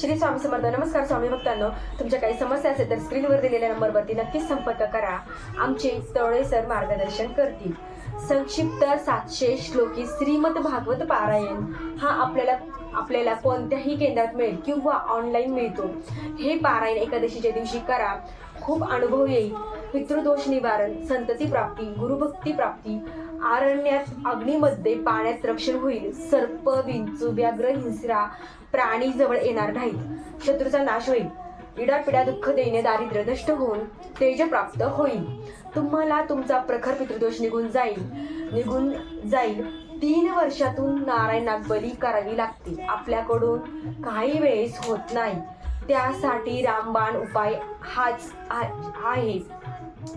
श्री स्वामी समर्थ नमस्कार स्वामी भक्तांनो. तुमच्या काही समस्या असेल तर स्क्रीनवर दिलेल्या नंबरवरती नक्कीच संपर्क करा. आमचे तवळे सर मार्गदर्शन करतील. संक्षिप्त सातशे श्लोकी श्रीमद भागवत पारायण हा आपल्याला आपल्याला कोणत्याही केंद्रात मिळेल किंवा ऑनलाईन मिळतो. हे पारायण एकादशीच्या दिवशी करा. खूप अनुभव येईल. पितृदोष निवारण संतती प्राप्ती गुरुभक्ती प्राप्ती आरण्यात अग्नीमध्ये पाण्यात रक्षण होईल. सर्प विंचू व्याघ्र हिंसरा प्राणी जवळ येणार नाहीत. शत्रूचा नाश होईल. इडापिडा दुःख देणे दारिद्र्य नष्ट होऊन तेज प्राप्त होईल. तुम्हाला तुमचा प्रखर पितृदोष निघून जाईल. निघून जाईल. तीन वर्षातून नारायणाक बली करावी लागते. आपल्याकडून काही वेळेस होत नाही. त्यासाठी रामबाण उपाय हाच आ- आहे.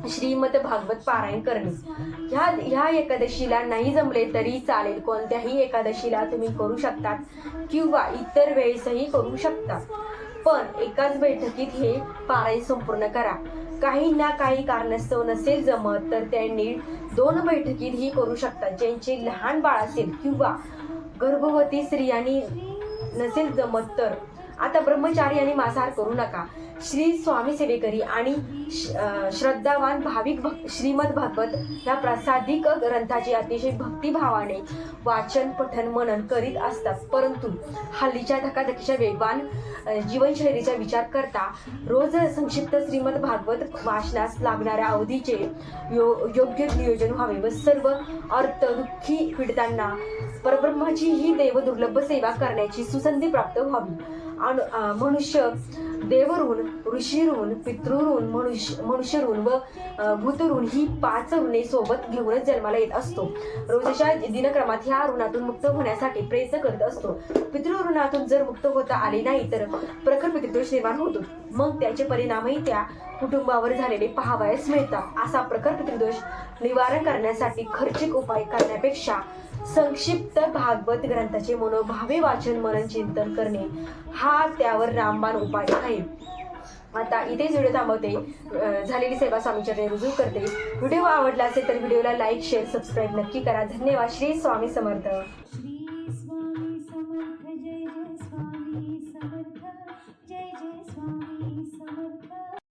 श्रीमद भागवत पारायण करणे. ह्या ह्या एकादशीला नाही जमले तरी चालेल. कोणत्याही एकादशीला तुम्ही करू शकतात किंवा इतर वेळेसही करू शकता. पण एकाच बैठकीत हे पारायण संपूर्ण करा. काही ना काही कारणास्तव नसेल जमत तर त्यांनी दोन बैठकीतही करू शकतात ज्यांचे लहान बाळ असेल किंवा गर्भवती स्त्रियांनी नसेल जमत तर आता ब्रह्मचारी आणि मांसाहार करू नका. श्री स्वामी सेवेकरी आणि श- श्रद्धावान भाविक भक श्रीमद भागवत या प्रसादिक ग्रंथाचे अतिशय भक्तिभावाने वाचन पठन मनन करीत असतात. परंतु हल्लीच्या धकाधकीच्या वेगवान जीवनशैलीचा विचार करता रोज संक्षिप्त श्रीमद भागवत वाचनास लागणाऱ्या अवधीचे यो योग्य नियोजन व्हावे व सर्व अर्थ दुःखी पीडितांना परब्रह्माची ही देवदुर्लभ सेवा करण्याची सुसंधी प्राप्त व्हावी. अनु मनुष्य देवऋण ऋषीऋण पितृऋण मनुष्य मनुष्यऋण व भूतऋण ही पाच ऋणे सोबत घेऊनच जन्माला येत असतो. रोजच्या दिनक्रमात ह्या ऋणातून मुक्त होण्यासाठी प्रयत्न करत असतो. पितृऋणातून जर मुक्त होता आले नाही तर प्रखर पितृदोष निर्माण होतो. मग त्याचे परिणामही त्या कुटुंबावर झालेले पाहावयास मिळतात. असा प्रखर पितृदोष निवारण करण्यासाठी खर्चिक उपाय करण्यापेक्षा संक्षिप्त भागवत ग्रंथाचे मनोभावे वाचन मनन चिंतन करणे हा हा त्यावर रामबाण उपाय आहे. आता इथेच व्हिडिओ थांबवते. झालेली सेवा स्वामीचरणे रुजू करते. व्हिडिओ आवडला असेल तर व्हिडिओला लाईक शेअर सबस्क्राईब नक्की करा. धन्यवाद. श्री स्वामी समर्थ.